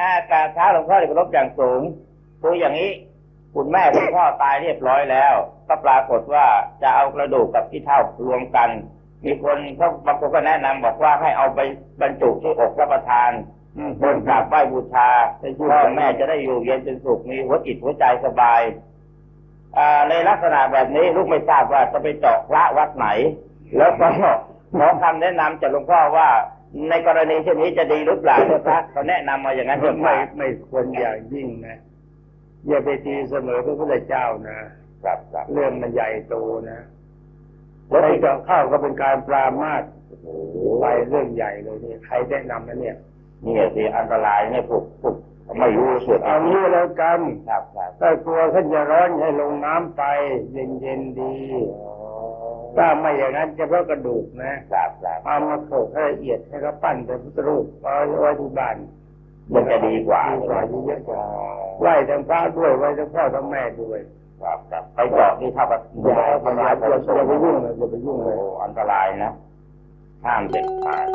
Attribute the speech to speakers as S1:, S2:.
S1: อ่ากราบเท้าหลวงพ่อที่เคารพอย่างสูงคืออย่างนี้ คุณแม่คุณพ่อตายเรียบร้อยแล้ว ก็ปรากฏว่าจะเอากระดูกกับที่เท่ารวมกัน มีคนเขาบางคนก็แนะนำบอกว่าให้เอาไปบรรจุที่อกรับประทานบนกราบไหว้บูชาพ่อแม่จะได้อยู่เย็นเป็นสุขมีหัวจิตหัวใจสบายอในลักษณะแบบนี้ลูกไม่ทราบว่าจะไปเจาะพระวัดไหน แล้วก็ขอคำแนะนำจากหลวงพ่อว่า ในกรณีเช่นนี้จะดีหรือเปล่าเนี่ยพระเขาแนะนำมาอย่างนั้นเถอะ
S2: ไม่ไม่ควรอย่างยิ่งนะอย่าไปตีเสมอพระพุทธเจ้านะ
S1: ครับครับ
S2: เรื่องมันใหญ่โตนะ
S1: แล้ว
S2: ไป
S1: ที่
S2: เจาะเข้าก็เป็นการปรามาส
S1: โอ้โห
S2: ไปเรื่องใหญ่เลยนี่ใครแนะนำนะเนี่ย
S1: นี่สิอันตรายเนี่ยพวกพวกไม่รู้สุด
S2: เอางี้แล้วกัน
S1: ครับครับ
S2: ถ้ากลัวท่านจะร้อนให้ลงน้ำไป เย็นเย็นๆดีถ้าไม่อย่างนั้นจะเพราะกระดูกนะ
S1: ครับครับ
S2: เอามาโขลกให้ละเอียดให้เขาปั้นเป็นพุทธรูปเอาไว้ที่บ้าน
S1: มันจะดีกว่า
S2: ดีกว่าเยอะๆกว่าไหว้ทั้งพระด้วยไหว้ทั้งพ่อทั้งแม่ด้วย
S1: ครับครับไปเจาะนี่เท่ากับ
S2: อย่าอย่าอย่าอย่าไปยุ่งเลยอย่าไปยุ่ง
S1: โอ้
S2: เลย
S1: อันตรายนะห้ามเด็ดขาด